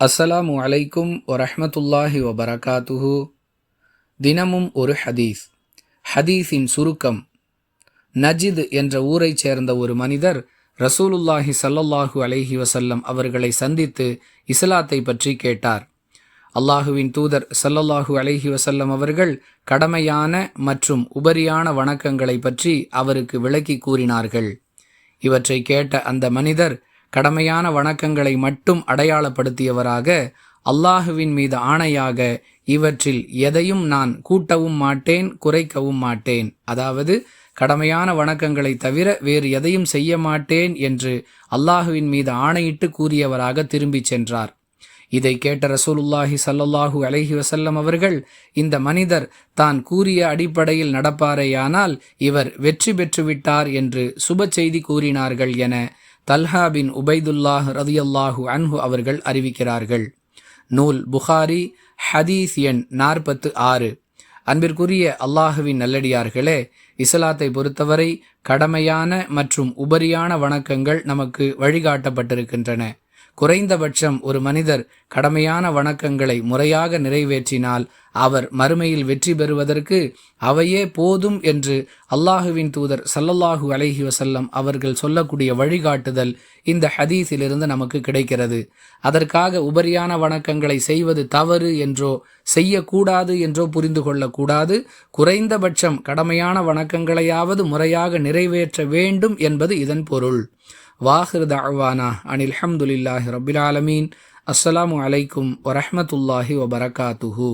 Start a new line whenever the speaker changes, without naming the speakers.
அஸ்ஸலாமு அலைக்கும் வரஹமத்துல்லாஹி வபரகாத்துஹு. தினமும் ஒரு ஹதீஸ். ஹதீஸின் சுருக்கம் நஜித் என்ற ஊரைச் சேர்ந்த ஒரு மனிதர் ரசூலுல்லாஹி சல்லல்லாஹு அலைஹி வசல்லம் அவர்களை சந்தித்து இஸ்லாத்தை பற்றி கேட்டார். அல்லாஹுவின் தூதர் சல்லல்லாஹு அலைஹி வசல்லம் அவர்கள் கடமையான மற்றும் உபரியான வணக்கங்களை பற்றி அவருக்கு விளக்கி கூறினார்கள். இவற்றை கேட்ட அந்த மனிதர் கடமையான வணக்கங்களை மட்டும் அடையாளப்படுத்தியவராக அல்லாஹுவின் மீது ஆணையாக இவற்றில் எதையும் நான் கூட்டவும் மாட்டேன் குறைக்கவும் மாட்டேன். அதாவது கடமையான வணக்கங்களை தவிர வேறு எதையும் செய்ய மாட்டேன் என்று அல்லாஹுவின் மீது ஆணையிட்டு கூறியவராக திரும்பிச் சென்றார். இதை கேட்ட ரசூலுல்லாஹி சல்லல்லாஹூ அலஹி வசல்லம் அவர்கள் இந்த மனிதர் தான் கூறிய அடிப்படையில் நடப்பாரேயானால் இவர் வெற்றி பெற்றுவிட்டார் என்று சுப செய்தி கூறினார்கள் என தல்ஹா பின் உபைதுல்லாஹ் ரதியல்லாஹு அன்ஹு அவர்கள் அறிவிக்கிறார்கள். நூல் புகாரி ஹதீஸ் எண் நாற்பத்து ஆறு. அன்பிற்குரிய அல்லாஹுவின் நல்லடியார்களே இஸ்லாத்தை பொறுத்தவரை கடமையான மற்றும் உபரியான வணக்கங்கள் நமக்கு வழிகாட்டப்பட்டிருக்கின்றன. குறைந்தபட்சம் ஒரு மனிதர் கடமையான வணக்கங்களை முறையாக நிறைவேற்றினால் அவர் மறுமையில் வெற்றி பெறுவதற்கு அவையே போதும் என்று அல்லாஹுவின் தூதர் சல்லல்லாஹு அலஹி வசல்லம் அவர்கள் சொல்லக்கூடிய வழிகாட்டுதல் இந்த ஹதீஸிலிருந்து நமக்கு கிடைக்கிறது. அதற்காக உபரியான வணக்கங்களை செய்வது தவறு என்றோ செய்யக்கூடாது என்றோ புரிந்து கொள்ளக்கூடாது. குறைந்தபட்சம் கடமையான வணக்கங்களையாவது முறையாக நிறைவேற்ற வேண்டும் என்பது இதன் பொருள். வாஹிர் தஅவானா அனில் ஹம்துலில்லாஹி ரபில் ஆலமீன் அஸ்ஸலாமு அலைக்கும் வரஹ்மத்துல்லாஹி வபரகாத்துஹு